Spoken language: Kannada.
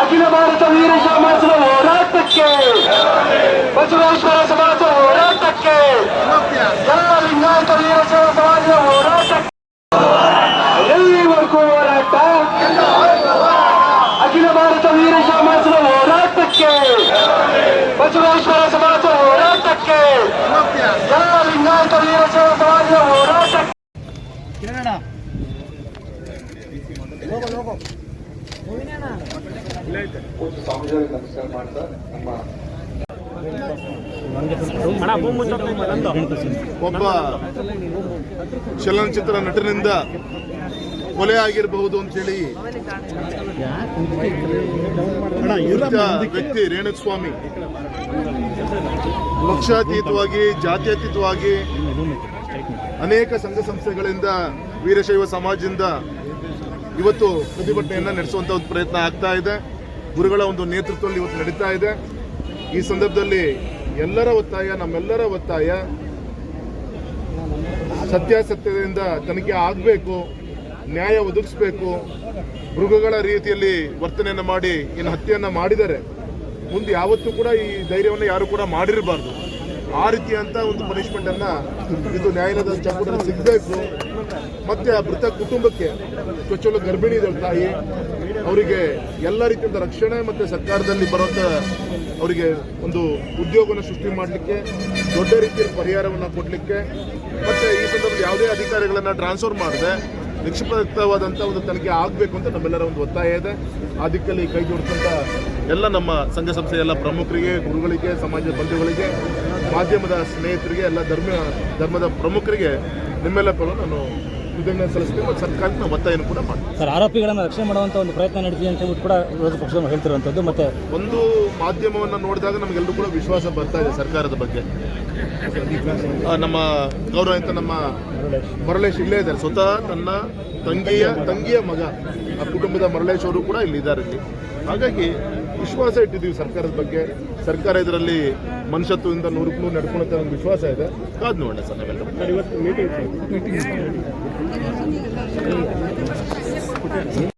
ಅಖಿಲ ಭಾರತ ವೀರ ಸಮಾಜದ ಹೋರಾಟಕ್ಕೆ ಬಸವೇಶ್ವರ ಸಮಾಜ ಹೋರಾಟಕ್ಕೆ ಎಲ್ಲ ಲಿಂಗಾಯತ ವೀರ ಸಮಾಜದ ಹೋರಾಟಕ್ಕೆ ಎಲ್ಲಿವರೆಗೂ ಹೋರಾಟ ಅಖಿಲ ಭಾರತ ವೀರ ಸಮಾಜದ ಹೋರಾಟಕ್ಕೆ ಬಸವೇಶ್ವರ ಸಮಾಜ ಹೋರಾಟಕ್ಕೆ ಎಲ್ಲ ಲಿಂಗಾಯತ ವೀರ ಸಮಾಜದ ಹೋರಾಟಕ್ಕೆ ಸ್ವಾಮಿಗಳಿಗೆ ನಮಸ್ಕಾರ ಮಾಡ್ತಾ ನಮ್ಮ ಒಬ್ಬ ಚಲನಚಿತ್ರ ನಟನಿಂದ ಕೊಲೆ ಆಗಿರಬಹುದು ಅಂತೇಳಿ ವ್ಯಕ್ತಿ ರೇಣುಸ್ವಾಮಿ. ಪಕ್ಷಾತೀತವಾಗಿ ಜಾತ್ಯತೀತವಾಗಿ ಅನೇಕ ಸಂಘ ಸಂಸ್ಥೆಗಳಿಂದ ವೀರಶೈವ ಸಮಾಜದಿಂದ ಇವತ್ತು ಪ್ರತಿಭಟನೆಯನ್ನ ನಡೆಸುವಂತ ಒಂದು ಪ್ರಯತ್ನ ಆಗ್ತಾ ಇದೆ. ಗುರುಗಳ ಒಂದು ನೇತೃತ್ವದಲ್ಲಿ ಇವತ್ತು ನಡೀತಾ ಇದೆ. ಈ ಸಂದರ್ಭದಲ್ಲಿ ಎಲ್ಲರ ಒತ್ತಾಯ, ನಮ್ಮೆಲ್ಲರ ಒತ್ತಾಯ ಸತ್ಯಾಸತ್ಯದಿಂದ ತನಿಖೆ ಆಗಬೇಕು, ನ್ಯಾಯ ಒದಗಿಸ್ಬೇಕು, ಮೃಗಗಳ ರೀತಿಯಲ್ಲಿ ವರ್ತನೆಯನ್ನು ಮಾಡಿ, ಇನ್ನು ಹತ್ಯೆಯನ್ನು ಮಾಡಿದರೆ ಮುಂದೆ ಯಾವತ್ತೂ ಕೂಡ ಈ ಧೈರ್ಯವನ್ನು ಯಾರು ಕೂಡ ಮಾಡಿರಬಾರ್ದು. ಆ ರೀತಿಯಂತ ಒಂದು ಪನಿಷ್ಮೆಂಟ್ ಅನ್ನ ಇದು ನ್ಯಾಯಾಲಯದ ಚಾಪುಟ ಸಿಗಬೇಕು. ಮತ್ತೆ ಆ ಮೃತ ಕುಟುಂಬಕ್ಕೆ ಚೊಚ್ಚಲು ಗರ್ಭಿಣಿ ತಾಯಿ, ಅವರಿಗೆ ಎಲ್ಲ ರೀತಿಯಿಂದ ರಕ್ಷಣೆ ಮತ್ತೆ ಸರ್ಕಾರದಲ್ಲಿ ಬರೋಂಥ ಅವರಿಗೆ ಒಂದು ಉದ್ಯೋಗವನ್ನು ಸೃಷ್ಟಿ ಮಾಡಲಿಕ್ಕೆ, ದೊಡ್ಡ ರೀತಿಯ ಪರಿಹಾರವನ್ನು ಕೊಡಲಿಕ್ಕೆ, ಮತ್ತೆ ಈ ಸಂದರ್ಭದಲ್ಲಿ ಯಾವುದೇ ಅಧಿಕಾರಿಗಳನ್ನು ಟ್ರಾನ್ಸ್ಫರ್ ಮಾಡದೆ ನಿಕ್ಷಿಪ್ತವಾದಂಥ ಒಂದು ತನಿಖೆ ಆಗಬೇಕು ಅಂತ ನಮ್ಮೆಲ್ಲರ ಒಂದು ಒತ್ತಾಯ ಇದೆ. ಆ ದಿಕ್ಕಲ್ಲಿ ಕೈ ಜೋಡಿಸಂತ ಎಲ್ಲ ನಮ್ಮ ಸಂಘ ಸಂಸ್ಥೆಯ ಎಲ್ಲ ಪ್ರಮುಖರಿಗೆ, ಗುರುಗಳಿಗೆ ಸಮಾಜದ ಬಂಧುಗಳಿಗೆ ಮಾಧ್ಯಮದ ಸ್ನೇಹಿತರಿಗೆ ಎಲ್ಲ ಧರ್ಮ ಧರ್ಮದ ಪ್ರಮುಖರಿಗೆ ನಿಮ್ಮೆಲ್ಲ ಕೂಡ ನಾನು ಕೃತಜ್ಞತೆ ಸಲ್ಲಿಸ್ತೀನಿ ಮತ್ತು ಸರ್ಕಾರಕ್ಕೆ ನಾವು ಒತ್ತಾಯನ ಕೂಡ ಮಾಡ್ತೀನಿ ಸರ್ ಆರೋಪಿಗಳನ್ನು ರಕ್ಷಣೆ ಮಾಡುವಂತ ಒಂದು ಪ್ರಯತ್ನ ನಡೆದಿದೆ ಅಂತ ಹೇಳ್ಬಿಟ್ಟು ಕೂಡ ವಿರೋಧ ಪಕ್ಷದವರು ಹೇಳ್ತಿರುವಂಥದ್ದು ಮತ್ತೆ ಒಂದು ಮಾಧ್ಯಮವನ್ನು ನೋಡಿದಾಗ ನಮಗೆಲ್ಲರೂ ಕೂಡ ವಿಶ್ವಾಸ ಬರ್ತಾ ಇದೆ ಸರ್ಕಾರದ ಬಗ್ಗೆ. ನಮ್ಮ ಅಂತ ನಮ್ಮ ಮರಳೇಶ್ ಇಲ್ಲೇ ಇದ್ದಾರೆ. ಸ್ವತಃ ತನ್ನ ತಂಗಿಯ ತಂಗಿಯ ಮಗ ಆ ಕುಟುಂಬದ ಮರಳೇಶ್ ಅವರು ಕೂಡ ಇಲ್ಲಿ ಇದ್ದಾರೆ ಇಲ್ಲಿ. ಹಾಗಾಗಿ ವಿಶ್ವಾಸ ಇಟ್ಟಿದ್ದೀವಿ ಸರ್ಕಾರದ ಬಗ್ಗೆ. ಸರ್ಕಾರ ಇದರಲ್ಲಿ ಮನುಷ್ಯತ್ವದಿಂದ ನೂರು ನೂರು ನಡ್ಕೊಳುತ್ತೆ ಅನ್ನೋ ವಿಶ್ವಾಸ ಇದೆ. ಕಾದ್ ನೋಡೋಣ ಸರ್ ನಾವೆಲ್ಲ.